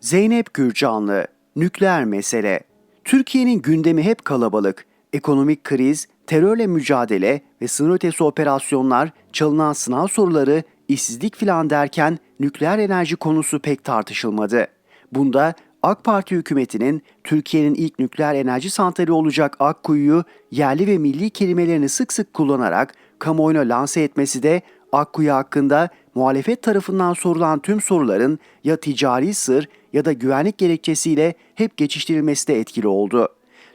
Zeynep Gürcanlı, nükleer mesele. Türkiye'nin gündemi hep kalabalık. Ekonomik kriz, terörle mücadele ve sınır ötesi operasyonlar, çalınan sınav soruları, işsizlik filan derken nükleer enerji konusu pek tartışılmadı. Bunda AK Parti hükümetinin Türkiye'nin ilk nükleer enerji santrali olacak Akkuyu'yu yerli ve milli kelimelerini sık sık kullanarak kamuoyuna lanse etmesi de Akkuyu hakkında muhalefet tarafından sorulan tüm soruların ya ticari sır ya da güvenlik gerekçesiyle hep geçiştirilmesi de etkili oldu.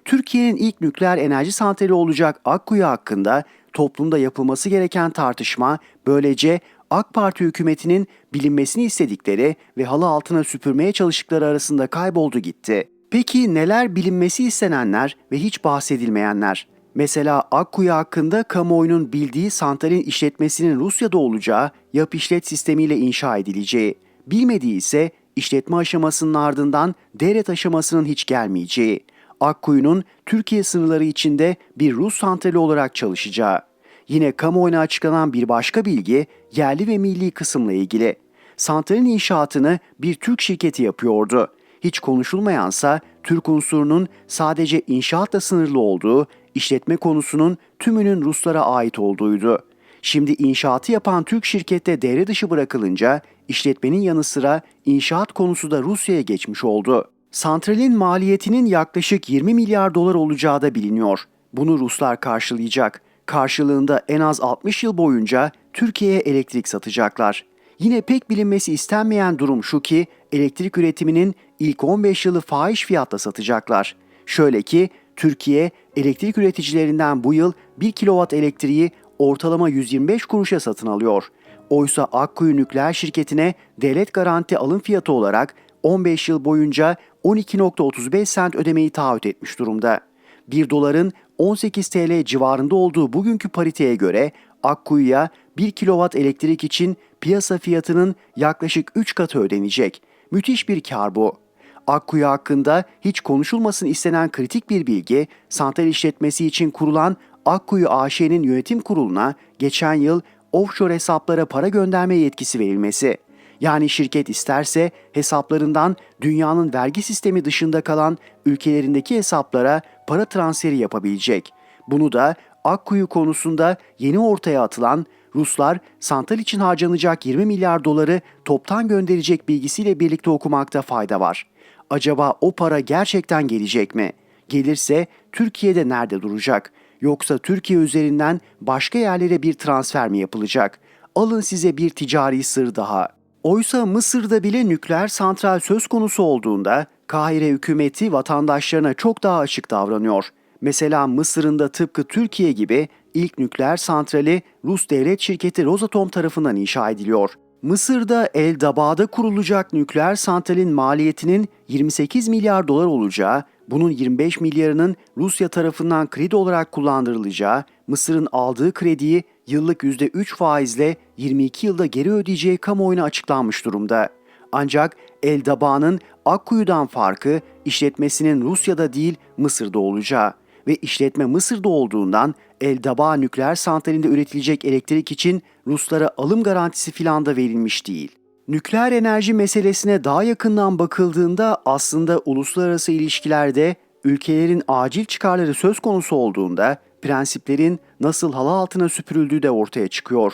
Türkiye'nin ilk nükleer enerji santrali olacak Akkuyu hakkında toplumda yapılması gereken tartışma böylece AK Parti hükümetinin bilinmesini istedikleri ve halı altına süpürmeye çalıştıkları arasında kayboldu gitti. Peki neler bilinmesi istenenler ve hiç bahsedilmeyenler? Mesela Akkuyu hakkında kamuoyunun bildiği santralin işletmesinin Rusya'da olacağı yap işlet sistemiyle inşa edileceği, bilmediği ise işletme aşamasının ardından devlet aşamasının hiç gelmeyeceği, Akkuyu'nun Türkiye sınırları içinde bir Rus santrali olarak çalışacağı. Yine kamuoyuna açıklanan bir başka bilgi yerli ve milli kısımla ilgili. Santralin inşaatını bir Türk şirketi yapıyordu. Hiç konuşulmayansa Türk unsurunun sadece inşaatla sınırlı olduğu, işletme konusunun tümünün Ruslara ait olduğuydu. Şimdi inşaatı yapan Türk şirkette devre dışı bırakılınca işletmenin yanı sıra inşaat konusu da Rusya'ya geçmiş oldu. Santralin maliyetinin yaklaşık 20 milyar dolar olacağı da biliniyor. Bunu Ruslar karşılayacak. Karşılığında en az 60 yıl boyunca Türkiye'ye elektrik satacaklar. Yine pek bilinmesi istenmeyen durum şu ki elektrik üretiminin ilk 15 yılı fahiş fiyatla satacaklar. Şöyle ki Türkiye elektrik üreticilerinden bu yıl 1 kilowatt elektriği ortalama 125 kuruşa satın alıyor. Oysa Akkuyu Nükleer Şirketi'ne devlet garanti alım fiyatı olarak 15 yıl boyunca 12.35 sent ödemeyi taahhüt etmiş durumda. 1 doların 18 TL civarında olduğu bugünkü pariteye göre Akkuyu'ya 1 kilowatt elektrik için piyasa fiyatının yaklaşık 3 katı ödenecek. Müthiş bir kar bu. Akkuyu hakkında hiç konuşulmasın istenen kritik bir bilgi, santral işletmesi için kurulan Akkuyu AŞ'nin yönetim kuruluna geçen yıl offshore hesaplara para gönderme yetkisi verilmesi. Yani şirket isterse hesaplarından dünyanın vergi sistemi dışında kalan ülkelerindeki hesaplara para transferi yapabilecek. Bunu da Akkuyu konusunda yeni ortaya atılan Ruslar santral için harcanacak 20 milyar doları toptan gönderecek bilgisiyle birlikte okumakta fayda var. Acaba o para gerçekten gelecek mi? Gelirse Türkiye'de nerede duracak? Yoksa Türkiye üzerinden başka yerlere bir transfer mi yapılacak? Alın size bir ticari sır daha. Oysa Mısır'da bile nükleer santral söz konusu olduğunda Kahire hükümeti vatandaşlarına çok daha açık davranıyor. Mesela Mısır'ın da tıpkı Türkiye gibi ilk nükleer santrali Rus devlet şirketi Rosatom tarafından inşa ediliyor. Mısır'da El Daba'da kurulacak nükleer santralin maliyetinin 28 milyar dolar olacağı, bunun 25 milyarının Rusya tarafından kredi olarak kullandırılacağı, Mısır'ın aldığı krediyi yıllık %3 faizle 22 yılda geri ödeyeceği kamuoyuna açıklanmış durumda. Ancak El Daba'nın Akkuyu'dan farkı işletmesinin Rusya'da değil Mısır'da olacağı ve işletme Mısır'da olduğundan El Daba nükleer santralinde üretilecek elektrik için Ruslara alım garantisi filan da verilmiş değil. Nükleer enerji meselesine daha yakından bakıldığında aslında uluslararası ilişkilerde ülkelerin acil çıkarları söz konusu olduğunda prensiplerin nasıl halı altına süpürüldüğü de ortaya çıkıyor.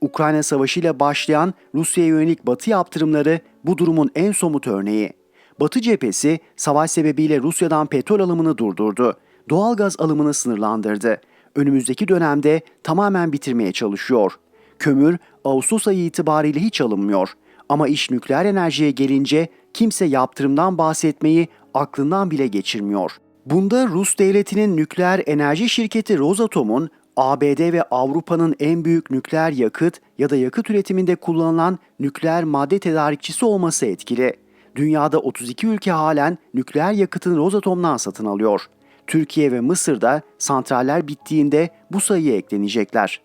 Ukrayna Savaşı ile başlayan Rusya'ya yönelik Batı yaptırımları bu durumun en somut örneği. Batı cephesi savaş sebebiyle Rusya'dan petrol alımını durdurdu. Doğalgaz alımını sınırlandırdı. Önümüzdeki dönemde tamamen bitirmeye çalışıyor. Kömür Ağustos ayı itibariyle hiç alınmıyor. Ama iş nükleer enerjiye gelince kimse yaptırımdan bahsetmeyi aklından bile geçirmiyor. Bunda Rus devletinin nükleer enerji şirketi Rosatom'un ABD ve Avrupa'nın en büyük nükleer yakıt ya da yakıt üretiminde kullanılan nükleer madde tedarikçisi olması etkili. Dünyada 32 ülke halen nükleer yakıtını Rosatom'dan satın alıyor. Türkiye ve Mısır'da santraller bittiğinde bu sayıya eklenecekler.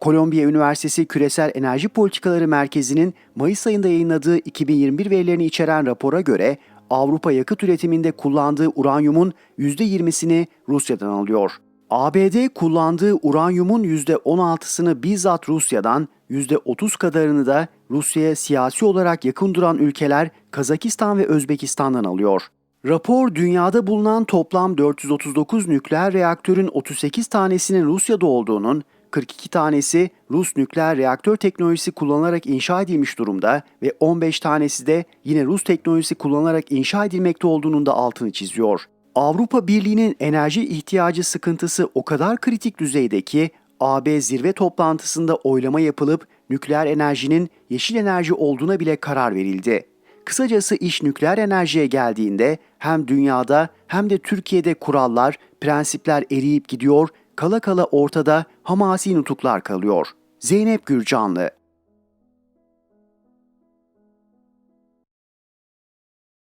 Kolombiya Üniversitesi Küresel Enerji Politikaları Merkezi'nin Mayıs ayında yayınladığı 2021 verilerini içeren rapora göre Avrupa yakıt üretiminde kullandığı uranyumun %20'sini Rusya'dan alıyor. ABD kullandığı uranyumun %16'sını bizzat Rusya'dan, %30 kadarını da Rusya'ya siyasi olarak yakın duran ülkeler Kazakistan ve Özbekistan'dan alıyor. Rapor dünyada bulunan toplam 439 nükleer reaktörün 38 tanesinin Rusya'da olduğunun, 42 tanesi Rus nükleer reaktör teknolojisi kullanarak inşa edilmiş durumda ve 15 tanesi de yine Rus teknolojisi kullanarak inşa edilmekte olduğunun da altını çiziyor. Avrupa Birliği'nin enerji ihtiyacı sıkıntısı o kadar kritik düzeyde ki AB zirve toplantısında oylama yapılıp nükleer enerjinin yeşil enerji olduğuna bile karar verildi. Kısacası iş nükleer enerjiye geldiğinde hem dünyada hem de Türkiye'de kurallar, prensipler eriyip gidiyor, kala kala ortada hamasi nutuklar kalıyor. Zeynep Gürcanlı